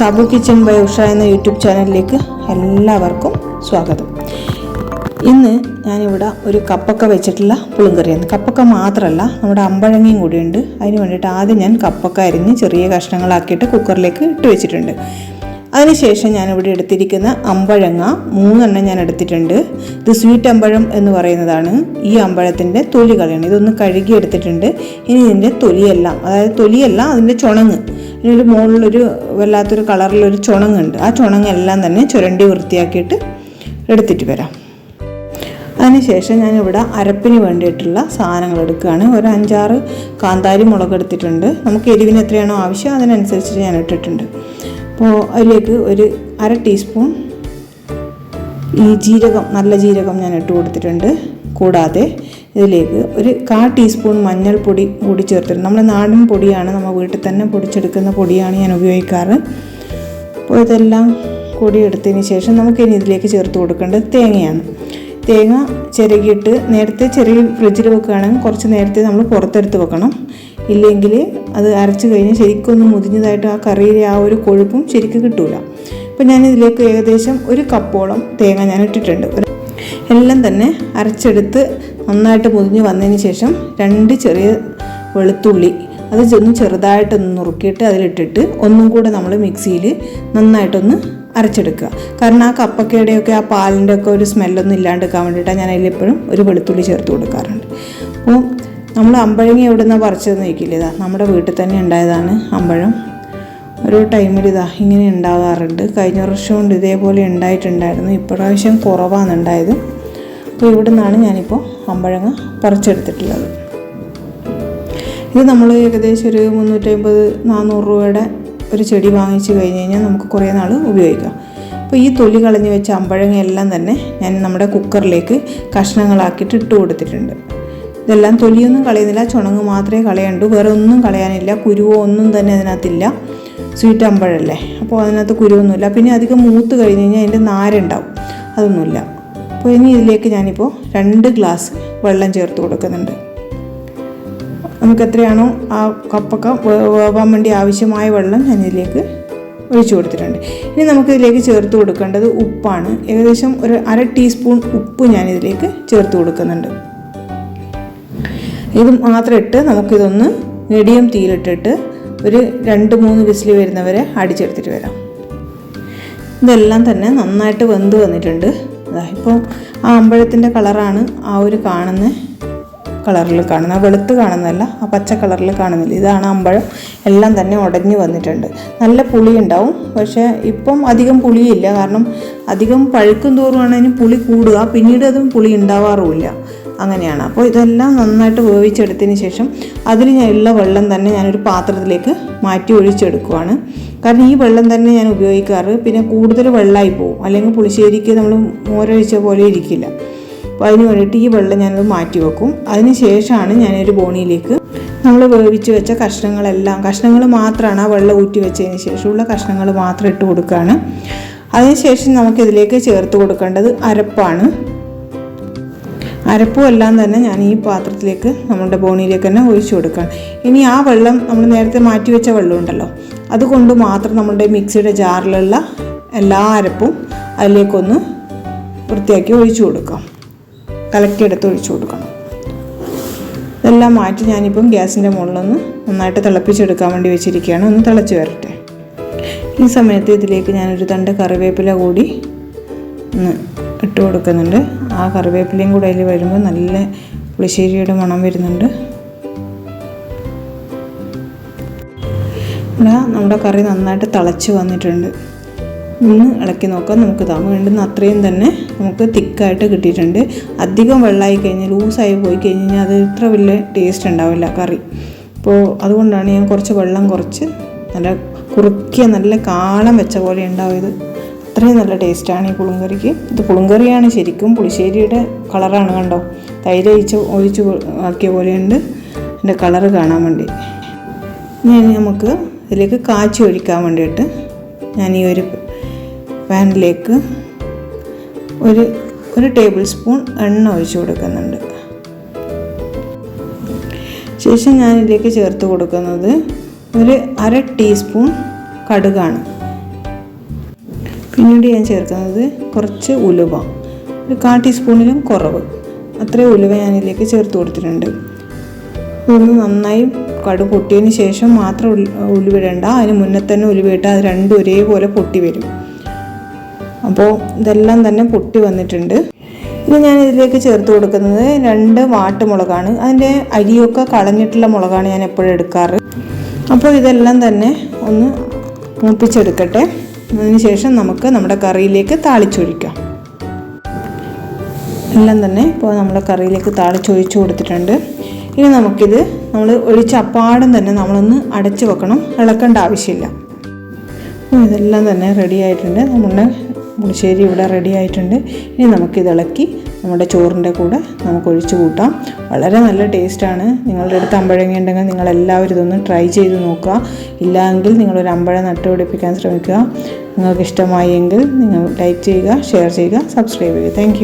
Sabu kitchen by Usha എന്ന YouTube ചാനലിലേക്ക് എല്ലാവർക്കും സ്വാഗതം. ഇന്ന് ഞാനിവിടെ ഒരു കപ്പൊക്കെ വെച്ചിട്ടുള്ള പുളിങ്കറിയാണ്. കപ്പൊക്കെ മാത്രമല്ല നമ്മുടെ അമ്പഴങ്ങയും കൂടിയുണ്ട്. അതിന് വേണ്ടിയിട്ട് ആദ്യം ഞാൻ കപ്പൊക്കെ അരിഞ്ഞ് ചെറിയ കഷ്ണങ്ങളാക്കിയിട്ട് കുക്കറിലേക്ക് ഇട്ട് വെച്ചിട്ടുണ്ട്. അതിനുശേഷം ഞാനിവിടെ എടുത്തിരിക്കുന്ന അമ്പഴങ്ങ മൂന്നെണ്ണം ഞാൻ എടുത്തിട്ടുണ്ട്. ഇത് സ്വീറ്റ് അമ്പഴം എന്ന് പറയുന്നതാണ്. ഈ അമ്പഴത്തിന്റെ തൊലി കളയാണ്. ഇതൊന്ന് കഴുകി എടുത്തിട്ടുണ്ട് ഇനി ഇതിന്റെ തൊലിയെല്ലാം അതായത് തൊലിയല്ല അതിന്റെ ചുണങ്ങ്. ഇതിനൊരു മുകളിലൊരു വല്ലാത്തൊരു കളറിലൊരു ചുണങ്ങുണ്ട്. ആ ചുണങ്ങെല്ലാം തന്നെ ചുരണ്ടി വൃത്തിയാക്കിയിട്ട് എടുത്തിട്ട് വരാം. അതിനുശേഷം ഞാനിവിടെ അരപ്പിന് വേണ്ടിയിട്ടുള്ള സാധനങ്ങൾ എടുക്കുകയാണ്. ഒരു അഞ്ചാറ് കാന്താരി മുളക് എടുത്തിട്ടുണ്ട്. നമുക്ക് എരിവിന് എത്രയാണോ ആവശ്യം അതിനനുസരിച്ച് ഞാൻ ഇട്ടിട്ടുണ്ട്. അപ്പോൾ അതിലേക്ക് ഒരു അര ടീസ്പൂൺ ഈ ജീരകം നല്ല ജീരകം ഞാൻ ഇട്ട് കൊടുത്തിട്ടുണ്ട്. കൂടാതെ ഇതിലേക്ക് ഒരു കാ ടീസ്പൂൺ മഞ്ഞൾപ്പൊടി കൂടി ചേർത്തിട്ടുണ്ട്. നമ്മുടെ നാടൻ പൊടിയാണ് നമ്മൾ വീട്ടിൽ തന്നെ പൊടിച്ചെടുക്കുന്ന പൊടിയാണ് ഞാൻ ഉപയോഗിക്കാറ്. അപ്പോൾ ഇതെല്ലാം കൂടി എടുത്തതിന് ശേഷം നമുക്ക് ഇനി ഇതിലേക്ക് ചേർത്ത് കൊടുക്കേണ്ടത് തേങ്ങയാണ്. തേങ്ങ ചിരകിയിട്ട് നേരത്തെ ചെറിയ ഫ്രിഡ്ജിൽ വെക്കുകയാണെങ്കിൽ കുറച്ച് നേരത്തെ നമ്മൾ പുറത്തെടുത്ത് വെക്കണം. ഇല്ലെങ്കിൽ അത് അരച്ച് കഴിഞ്ഞ് ശരിക്കൊന്ന് മുതിഞ്ഞതായിട്ട് ആ കറിയിലെ ആ ഒരു കൊഴുപ്പും ശരിക്കും കിട്ടില്ല അപ്പോൾ ഞാൻ ഇതിലേക്ക് ഏകദേശം ഒരു കപ്പോളം തേങ്ങ ഞാൻ ഇട്ടിട്ടുണ്ട്. എല്ലാം തന്നെ അരച്ചെടുത്ത് നന്നായിട്ട് പൊതിഞ്ഞ് വന്നതിന് ശേഷം രണ്ട് ചെറിയ വെളുത്തുള്ളി അത് ഒന്ന് ചെറുതായിട്ടൊന്ന് നുറുക്കിയിട്ട് അതിലിട്ടിട്ട് ഒന്നും കൂടെ നമ്മൾ മിക്സിയിൽ നന്നായിട്ടൊന്ന് അരച്ചെടുക്കുക. കാരണം ആ കപ്പക്കയുടെയൊക്കെ ആ പാലിന്റെ ഒക്കെ ഒരു സ്മെല്ലൊന്നും ഇല്ലാണ്ടിരിക്കാൻ വേണ്ടിയിട്ടാണ് ഞാൻ അതിലെപ്പോഴും ഒരു വെളുത്തുള്ളി ചേർത്ത് കൊടുക്കാറുണ്ട്. അപ്പോൾ നമ്മൾ അമ്പഴങ്ങി എവിടെ നിന്നാണ് പറിച്ചതെന്ന് ചോദിക്കില്ല? ഇതാ നമ്മുടെ വീട്ടിൽ തന്നെ ഉണ്ടായതാണ് അമ്പഴം. ഒരു ടൈമിൽ ഇതാ ഇങ്ങനെ ഉണ്ടാകാറുണ്ട്. കഴിഞ്ഞ വർഷം കൊണ്ട് ഇതേപോലെ ഉണ്ടായിട്ടുണ്ടായിരുന്നു. ഇപ്രാവശ്യം കുറവാണ് ഉണ്ടായത്. അപ്പോൾ ഇവിടെ നിന്നാണ് ഞാനിപ്പോൾ അമ്പഴങ്ങ പറിച്ചെടുത്തിട്ടുള്ളത്. ഇത് നമ്മൾ ഏകദേശം ഒരു മുന്നൂറ്റമ്പത് നാനൂറ് രൂപയുടെ ഒരു ചെടി വാങ്ങിച്ചു കഴിഞ്ഞ് കഴിഞ്ഞാൽ നമുക്ക് കുറേ നാൾ ഉപയോഗിക്കാം. അപ്പോൾ ഈ തൊലി കളഞ്ഞ് വെച്ച അമ്പഴങ്ങയെല്ലാം തന്നെ ഞാൻ നമ്മുടെ കുക്കറിലേക്ക് കഷ്ണങ്ങളാക്കിയിട്ട് ഇട്ട് കൊടുത്തിട്ടുണ്ട്. ഇതെല്ലാം തൊലിയൊന്നും കളയുന്നില്ല ചുണങ്ങ് മാത്രമേ കളയണ്ടു വേറെ ഒന്നും കളയാനില്ല കുരുവോ ഒന്നും തന്നെ അതിനകത്തില്ല. സ്വീറ്റ് അമ്പഴല്ലേ? അപ്പോൾ അതിനകത്ത് കുരുവൊന്നുമില്ല. പിന്നെ അധികം മൂത്ത് കഴിഞ്ഞ് കഴിഞ്ഞാൽ അതിന്റെ നാരുണ്ടാവും. അതൊന്നുമില്ല. അപ്പോൾ ഇനി ഇതിലേക്ക് ഞാനിപ്പോൾ രണ്ട് ഗ്ലാസ് വെള്ളം ചേർത്ത് കൊടുക്കുന്നുണ്ട്. നമുക്ക് എത്രയാണോ ആ കപ്പൊക്കെ വേവാൻ വേണ്ടി ആവശ്യമായ വെള്ളം ഞാൻ ഇതിലേക്ക് ഒഴിച്ചു കൊടുത്തിട്ടുണ്ട്. ഇനി നമുക്കിതിലേക്ക് ചേർത്ത് കൊടുക്കേണ്ടത് ഉപ്പാണ്. ഏകദേശം ഒരു അര ടീസ്പൂൺ ഉപ്പ് ഞാനിതിലേക്ക് ചേർത്ത് കൊടുക്കുന്നുണ്ട്. ഇത് മാത്രം ഇട്ട് നമുക്കിതൊന്ന് മീഡിയം തീയിലിട്ടിട്ട് ഒരു രണ്ട് മൂന്ന് വിസിൽ വരുന്നവരെ അടിച്ചെടുത്തിട്ട് വരാം. ഇതെല്ലാം തന്നെ നന്നായിട്ട് വെന്ത് വന്നിട്ടുണ്ട്. ഇപ്പോൾ ആ അമ്പഴത്തിന്റെ കളറാണ് ആ ഒരു കാണുന്ന കളറിൽ കാണുന്നത്. ആ വെളുത്ത് കാണുന്നതല്ല ആ പച്ച കളറിൽ കാണുന്നില്ല. ഇതാണ് അമ്പഴം. എല്ലാം തന്നെ ഉടഞ്ഞു വന്നിട്ടുണ്ട്. നല്ല പുളി ഉണ്ടാവും. പക്ഷേ ഇപ്പം അധികം പുളിയില്ല. കാരണം അധികം പഴുക്കും തോറുമാണ് അതിന് പുളി കൂടുക. പിന്നീട് അതും പുളി ഉണ്ടാവാറുമില്ല. അങ്ങനെയാണ്. അപ്പോൾ ഇതെല്ലാം നന്നായിട്ട് വേവിച്ചെടുത്തതിന് ശേഷം ഞാൻ ഉള്ള വെള്ളം തന്നെ ഞാനൊരു പാത്രത്തിലേക്ക് മാറ്റി ഒഴിച്ചെടുക്കുവാണ്. കാരണം ഈ വെള്ളം തന്നെ ഞാൻ ഉപയോഗിക്കാറ്. പിന്നെ കൂടുതൽ വെള്ളമായി പോകും അല്ലെങ്കിൽ പുളിശ്ശേരിക്ക് നമ്മൾ മോരൊഴിച്ച പോലെ ഇരിക്കില്ല. അപ്പോൾ അതിന് വേണ്ടിയിട്ട് ഈ വെള്ളം ഞാനത് മാറ്റി വെക്കും. അതിന് ശേഷമാണ് ഞാനൊരു ബോണിയിലേക്ക് നമ്മൾ വേവിച്ച് വെച്ച കഷ്ണങ്ങളെല്ലാം കഷ്ണങ്ങൾ മാത്രമാണ് ആ വെള്ളം ഊറ്റി വെച്ചതിന് ശേഷമുള്ള കഷ്ണങ്ങൾ മാത്രം ഇട്ട് കൊടുക്കുകയാണ് അതിനുശേഷം നമുക്കിതിലേക്ക് ചേർത്ത് കൊടുക്കേണ്ടത് അരപ്പാണ്. അരപ്പും എല്ലാം തന്നെ ഞാൻ ഈ പാത്രത്തിലേക്ക് നമ്മുടെ ബോണിയിലേക്ക് തന്നെ ഒഴിച്ചു കൊടുക്കുകയാണ്. ഇനി ആ വെള്ളം നമ്മൾ നേരത്തെ മാറ്റി വെച്ച വെള്ളം ഉണ്ടല്ലോ അതുകൊണ്ട് മാത്രം നമ്മുടെ മിക്സിയുടെ ജാറിലുള്ള എല്ലാ അരപ്പും അതിലേക്കൊന്ന് വൃത്തിയാക്കി ഒഴിച്ചു കൊടുക്കാം. കലക്കിയെടുത്ത് ഒഴിച്ചു കൊടുക്കണം. ഇതെല്ലാം മാറ്റി ഞാനിപ്പം ഗ്യാസിന്റെ മുകളിലൊന്ന് നന്നായിട്ട് തിളപ്പിച്ചെടുക്കാൻ വേണ്ടി വെച്ചിരിക്കുകയാണ്. ഒന്ന് തിളച്ച് വരട്ടെ. ഈ സമയത്ത് ഇതിലേക്ക് ഞാനൊരു തണ്ട് കറിവേപ്പില കൂടി ഒന്ന് ഇട്ട് കൊടുക്കുന്നുണ്ട്. ആ കറിവേപ്പിലയും കൂടെ അതിൽ വരുമ്പോൾ നല്ല പുളിശ്ശേരിയുടെ മണം വരുന്നുണ്ട്. ഇവിടെ നമ്മുടെ കറി നന്നായിട്ട് തിളച്ച് വന്നിട്ടുണ്ട്. ഒന്ന് ഇളക്കി നോക്കാം. നമുക്ക് ഇതാ വേണ്ടുന്ന അത്രയും തന്നെ നമുക്ക് തിക്കായിട്ട് കിട്ടിയിട്ടുണ്ട്. അധികം വെള്ളമായി കഴിഞ്ഞാൽ ലൂസായി പോയി കഴിഞ്ഞാൽ അത് ഇത്ര വലിയ ടേസ്റ്റ് ഉണ്ടാവില്ല കറി. അപ്പോൾ അതുകൊണ്ടാണ് ഞാൻ കുറച്ച് വെള്ളം കുറച്ച് നല്ല കുറുക്കിയ നല്ല കാളം വെച്ച പോലെ ഉണ്ടാവും ഇത് അത്രയും നല്ല ടേസ്റ്റാണ് ഈ പുളുങ്കറിക്ക്. ഇത് പുളുങ്കറിയാണ് ശരിക്കും പുളിശ്ശേരിയുടെ കളറാണ് കണ്ടോ? തൈര് ഒഴിച്ച് ഒഴിച്ച് ആക്കിയ പോലെയുണ്ട്. എന്റെ കളറ് കാണാൻ വേണ്ടി. ഇനി നമുക്ക് ഇതിലേക്ക് കാച്ചി ഒഴിക്കാൻ വേണ്ടിയിട്ട് ഞാൻ ഈ ഒരു പാനിലേക്ക് ഒരു ഒരു ടേബിൾ സ്പൂൺ എണ്ണ ഒഴിച്ചു കൊടുക്കുന്നുണ്ട്. ശേഷം ഞാൻ ഇതിലേക്ക് ചേർത്ത് കൊടുക്കുന്നത് ഒരു അര ടീസ്പൂൺ കടുകാണ്. പിന്നീട് ഞാൻ ചേർക്കുന്നത് കുറച്ച് ഉലുവ ഒരു കാ ടീസ്പൂണിലും കുറവ്. അത്രയും ഉലുവ ഞാനിതിലേക്ക് ചേർത്ത് കൊടുത്തിട്ടുണ്ട്. ഇതൊന്ന് നന്നായി കടു പൊട്ടിയതിന് ശേഷം മാത്രം ഉലുവിടേണ്ട അതിന് മുന്നേ തന്നെ ഉലുവിട്ട് അത് രണ്ടും ഒരേപോലെ പൊട്ടി വരും. അപ്പോൾ ഇതെല്ലാം തന്നെ പൊട്ടി വന്നിട്ടുണ്ട്. ഇനി ഞാൻ ഇതിലേക്ക് ചേർത്ത് കൊടുക്കുന്നത് രണ്ട് വാട്ടുമുളകാണ് അതിന്റെ അരിയൊക്കെ കളഞ്ഞിട്ടുള്ള മുളകാണ് ഞാൻ എപ്പോഴും എടുക്കാറ്. അപ്പോൾ ഇതെല്ലാം തന്നെ ഒന്ന് മൂപ്പിച്ചെടുക്കട്ടെ. അതിന് ശേഷം നമുക്ക് നമ്മുടെ കറിയിലേക്ക് താളിച്ചൊഴിക്കാം. എല്ലാം തന്നെ ഇപ്പോൾ നമ്മുടെ കറിയിലേക്ക് താളിച്ചൊഴിച്ച് കൊടുത്തിട്ടുണ്ട്. ഇനി നമുക്കിത് നമ്മൾ ഒരു ചപ്പാടും തന്നെ നമ്മളൊന്ന് അടച്ചു വെക്കണം. ഇളക്കേണ്ട ആവശ്യമില്ല. ഇതെല്ലാം തന്നെ റെഡി ആയിട്ടുണ്ട്. നമ്മുടെ പുളിശ്ശേരി ഇവിടെ റെഡി ആയിട്ടുണ്ട്. ഇനി നമുക്കിത് ഇളക്കി നമ്മുടെ ചോറിന്റെ കൂടെ നമുക്ക് ഒഴിച്ചു കൂട്ടാം. വളരെ നല്ല ടേസ്റ്റാണ് നിങ്ങളുടെ അടുത്ത് അമ്പഴങ്ങ ഉണ്ടെങ്കിൽ നിങ്ങളെല്ലാവരും ഇതൊന്ന് ട്രൈ ചെയ്ത് നോക്കുക. ഇല്ലെങ്കിൽ നിങ്ങളൊരു അമ്പഴം നട്ടുപിടിപ്പിക്കാൻ ശ്രമിക്കുക. നിങ്ങൾക്ക് ഇഷ്ടമായെങ്കിൽ നിങ്ങൾ ലൈക്ക് ചെയ്യുക ഷെയർ ചെയ്യുക സബ്സ്ക്രൈബ് ചെയ്യുക. താങ്ക്